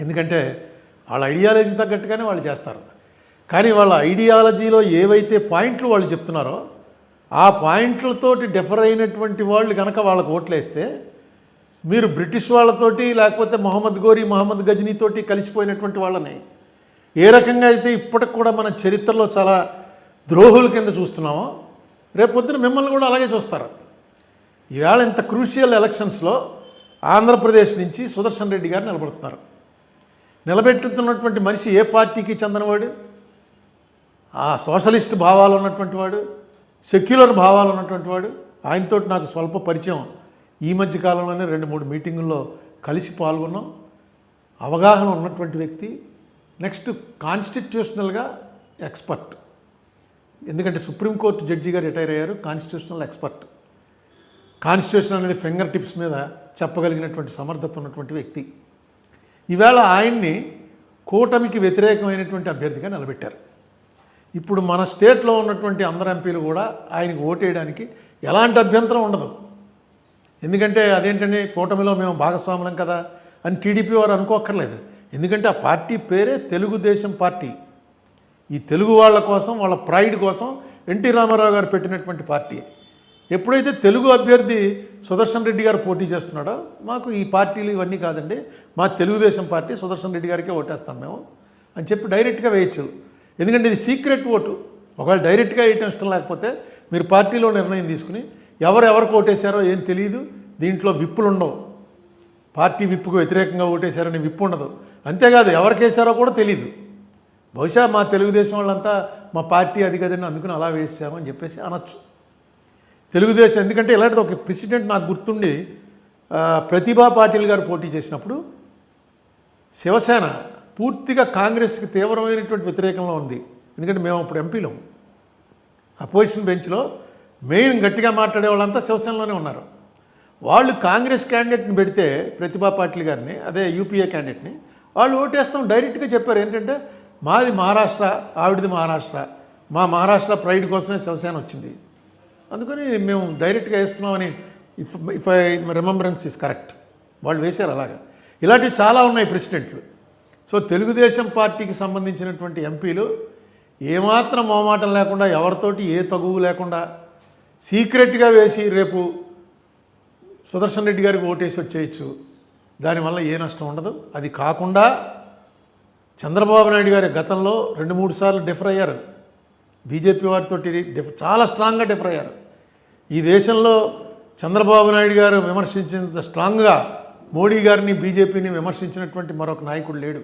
ఎందుకంటే వాళ్ళ ఐడియాలజీ తగ్గట్టుగానే వాళ్ళు చేస్తారు. కానీ వాళ్ళ ఐడియాలజీలో ఏవైతే పాయింట్లు వాళ్ళు చెప్తున్నారో ఆ పాయింట్లతోటి డిఫర్ అయినటువంటి వాళ్ళు కనుక వాళ్ళకు ఓట్లేస్తే మీరు బ్రిటిష్ వాళ్ళతోటి లేకపోతే మొహమ్మద్ గోరీ మొహమ్మద్ గజనీతోటి కలిసిపోయినటువంటి వాళ్ళని ఏ రకంగా అయితే ఇప్పటికి కూడా మన చరిత్రలో చాలా ద్రోహుల కింద చూస్తున్నామో రేపొద్దున మిమ్మల్ని కూడా అలాగే చూస్తారు. ఈవేళ ఇంత క్రూషియల్ ఎలక్షన్స్లో ఆంధ్రప్రదేశ్ నుంచి సుదర్శన్ రెడ్డి గారు నిలబడుతున్నారు. నిలబెట్టుతున్నటువంటి మనిషి ఏ పార్టీకి చెందినవాడు? ఆ సోషలిస్ట్ భావాలు ఉన్నటువంటి వాడు సెక్యులర్ భావాలు ఉన్నటువంటి వాడు ఆయనతో నాకు స్వల్ప పరిచయం. ఈ మధ్య కాలంలోనే రెండు మూడు మీటింగుల్లో కలిసి పాల్గొన్నాం. అవగాహన ఉన్నటువంటి వ్యక్తి నెక్స్ట్ కాన్స్టిట్యూషనల్గా ఎక్స్పర్ట్. ఎందుకంటే సుప్రీంకోర్టు జడ్జిగా రిటైర్ అయ్యారు కాన్స్టిట్యూషనల్ ఎక్స్పర్ట్. కాన్స్టిట్యూషన్ అనేది ఫింగర్ టిప్స్ మీద చెప్పగలిగినటువంటి సమర్థత ఉన్నటువంటి వ్యక్తి. ఈవేళ ఆయన్ని కూటమికి వ్యతిరేకమైనటువంటి అభ్యర్థిగా నిలబెట్టారు. ఇప్పుడు మన స్టేట్లో ఉన్నటువంటి అందరు ఎంపీలు కూడా ఆయనకు ఓటేయడానికి ఎలాంటి అభ్యంతరం ఉండదు. ఎందుకంటే అదేంటండి కూటమిలో మేము భాగస్వాములం కదా అని టీడీపీ వారు అనుకోక్కర్లేదు. ఎందుకంటే ఆ పార్టీ పేరే తెలుగుదేశం పార్టీ. ఈ తెలుగు వాళ్ళ కోసం వాళ్ళ ప్రైడ్ కోసం ఎన్టీ రామారావు గారు పెట్టినటువంటి పార్టీ. ఎప్పుడైతే తెలుగు అభ్యర్థి సుదర్శన్ రెడ్డి గారు పోటీ చేస్తున్నాడో మాకు ఈ పార్టీలు ఇవన్నీ కాదండి. మా తెలుగుదేశం పార్టీ సుదర్శన్ రెడ్డి గారికే ఓటేస్తాం మేము అని చెప్పి డైరెక్ట్గా వేయచ్చు. ఎందుకంటే ఇది సీక్రెట్ ఓటు. ఒకవేళ డైరెక్ట్గా వేయటం ఇష్టం లేకపోతే మీరు పార్టీలో నిర్ణయం తీసుకుని ఎవరు ఎవరికి ఓటేశారో ఏం తెలియదు. దీంట్లో విప్పులు ఉండవు. పార్టీ విప్పుకు వ్యతిరేకంగా ఓటేశారని విప్పు ఉండదు. అంతేకాదు ఎవరికేసారో కూడా తెలియదు బహుశా మా తెలుగుదేశం వాళ్ళంతా మా పార్టీ అది కదండి అందుకని అలా వేసామని చెప్పేసి అనొచ్చు. తెలుగుదేశం ఎందుకంటే ఇలాంటిది ఒక ప్రెసిడెంట్ నాకు గుర్తుండి ప్రతిభా పాటిల్ గారు పోటీ చేసినప్పుడు శివసేన పూర్తిగా కాంగ్రెస్కి తీవ్రమైనటువంటి వ్యతిరేకంలో ఉంది. ఎందుకంటే మేము అప్పుడు ఎంపీలం. అపోజిషన్ బెంచ్లో మెయిన్ గట్టిగా మాట్లాడే వాళ్ళంతా శివసేనలోనే ఉన్నారు. వాళ్ళు కాంగ్రెస్ క్యాండిడేట్ని పెడితే ప్రతిభా పాటిల్ గారిని అదే యూపీఏ క్యాండిడేట్ని వాళ్ళు ఓటేస్తాం డైరెక్ట్గా చెప్పారు. ఏంటంటే మాది మహారాష్ట్ర ఆవిడది మహారాష్ట్ర. మా మహారాష్ట్ర ప్రైడ్ కోసమే శివసేన వచ్చింది. అందుకని మేము డైరెక్ట్గా వేస్తున్నామని if if I remembrance is correct వాళ్ళు వేశారు అలాగా. ఇలాంటివి చాలా ఉన్నాయి ప్రెసిడెంట్లు సో తెలుగుదేశం పార్టీకి సంబంధించినటువంటి ఎంపీలు ఏమాత్రం మొహమాటం లేకుండా ఎవరితోటి ఏ తగువు లేకుండా సీక్రెట్గా వేసి రేపు సుదర్శన్ రెడ్డి గారికి ఓటేసి వచ్చేయచ్చు. దానివల్ల ఏ నష్టం ఉండదు. అది కాకుండా చంద్రబాబు నాయుడు గారి గతంలో రెండు మూడు సార్లు డిఫర్ అయ్యారు. బీజేపీ వారితో డిఫ్ చాలా స్ట్రాంగ్గా డిఫర్ అయ్యారు. ఈ దేశంలో చంద్రబాబు నాయుడు గారు విమర్శించినంత స్ట్రాంగ్గా మోడీ గారిని బీజేపీని విమర్శించినటువంటి మరొక నాయకుడు లేడు.